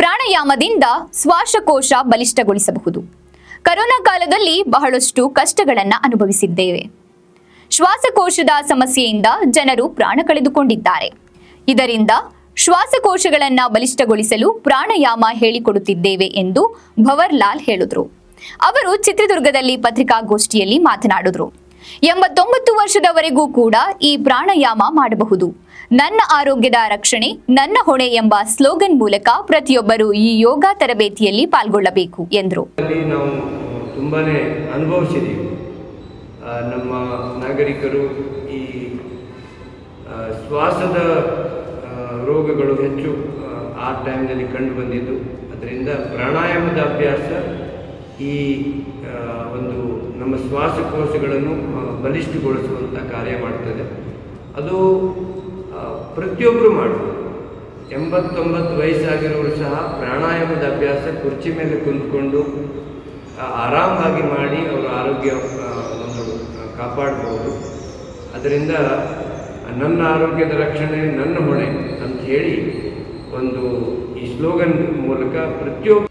ಪ್ರಾಣಾಯಾಮದಿಂದ ಶ್ವಾಸಕೋಶ ಬಲಿಷ್ಠಗೊಳಿಸಬಹುದು. ಕರೋನಾ ಕಾಲದಲ್ಲಿ ಬಹಳಷ್ಟು ಕಷ್ಟಗಳನ್ನು ಅನುಭವಿಸಿದ್ದೇವೆ. ಶ್ವಾಸಕೋಶದ ಸಮಸ್ಯೆಯಿಂದ ಜನರು ಪ್ರಾಣ ಕಳೆದುಕೊಂಡಿದ್ದಾರೆ. ಇದರಿಂದ ಶ್ವಾಸಕೋಶಗಳನ್ನು ಬಲಿಷ್ಠಗೊಳಿಸಲು ಪ್ರಾಣಾಯಾಮ ಹೇಳಿಕೊಡುತ್ತಿದ್ದೇವೆ ಎಂದು ಭವರ್ಲಾಲ್ ಹೇಳಿದರು. ಅವರು ಚಿತ್ರದುರ್ಗದಲ್ಲಿ ಪತ್ರಿಕಾಗೋಷ್ಠಿಯಲ್ಲಿ ಮಾತನಾಡಿದ್ರು. ಎಂಬತ್ತೊಂಬತ್ತು ವರ್ಷದವರೆಗೂ ಕೂಡ ಈ ಪ್ರಾಣಾಯಾಮ ಮಾಡಬಹುದು. ನನ್ನ ಆರೋಗ್ಯದ ರಕ್ಷಣೆ, ನನ್ನ ಹೊಣೆ ಎಂಬ ಸ್ಲೋಗನ್ ಮೂಲಕ ಪ್ರತಿಯೊಬ್ಬರು ಈ ಯೋಗ ತರಬೇತಿಯಲ್ಲಿ ಪಾಲ್ಗೊಳ್ಳಬೇಕು, ಎಂದರು. ನಾವು ತುಂಬಾನೇ ಅನುಭವಿಸಿದ್ದೀವಿ. ನಮ್ಮ ನಾಗರಿಕರು ಈ ಶ್ವಾಸದ ರೋಗಗಳು ಹೆಚ್ಚು, ಆ ಟೈಮ್ನಲ್ಲಿ ಕಂಡು ಬಂದಿದ್ದು. ಅದರಿಂದ ಪ್ರಾಣಾಯಾಮದ ಅಭ್ಯಾಸ ಈ ಒಂದು ನಮ್ಮ ಶ್ವಾಸಕೋಶಗಳನ್ನು ಬಲಿಷ್ಠಗೊಳಿಸುವಂಥ ಕಾರ್ಯ ಮಾಡ್ತದೆ. ಅದು ಪ್ರತಿಯೊಬ್ಬರೂ ಮಾಡ್ಬೋದು. ಎಂಬತ್ತೊಂಬತ್ತು ವಯಸ್ಸಾಗಿರೋರು ಸಹ ಪ್ರಾಣಾಯಾಮದ ಅಭ್ಯಾಸ ಕುರ್ಚಿ ಮೇಲೆ ಕುಂತ್ಕೊಂಡು ಆರಾಮಾಗಿ ಮಾಡಿ ಅವರ ಆರೋಗ್ಯ ಒಂದು ಕಾಪಾಡ್ಬೋದು. ಅದರಿಂದ ನನ್ನ ಆರೋಗ್ಯದ ರಕ್ಷಣೆ, ನನ್ನ ಹೊಣೆ ಅಂತ ಹೇಳಿ ಒಂದು ಈ ಸ್ಲೋಗನ್ ಮೂಲಕ ಪ್ರತಿಯೊಬ್ಬ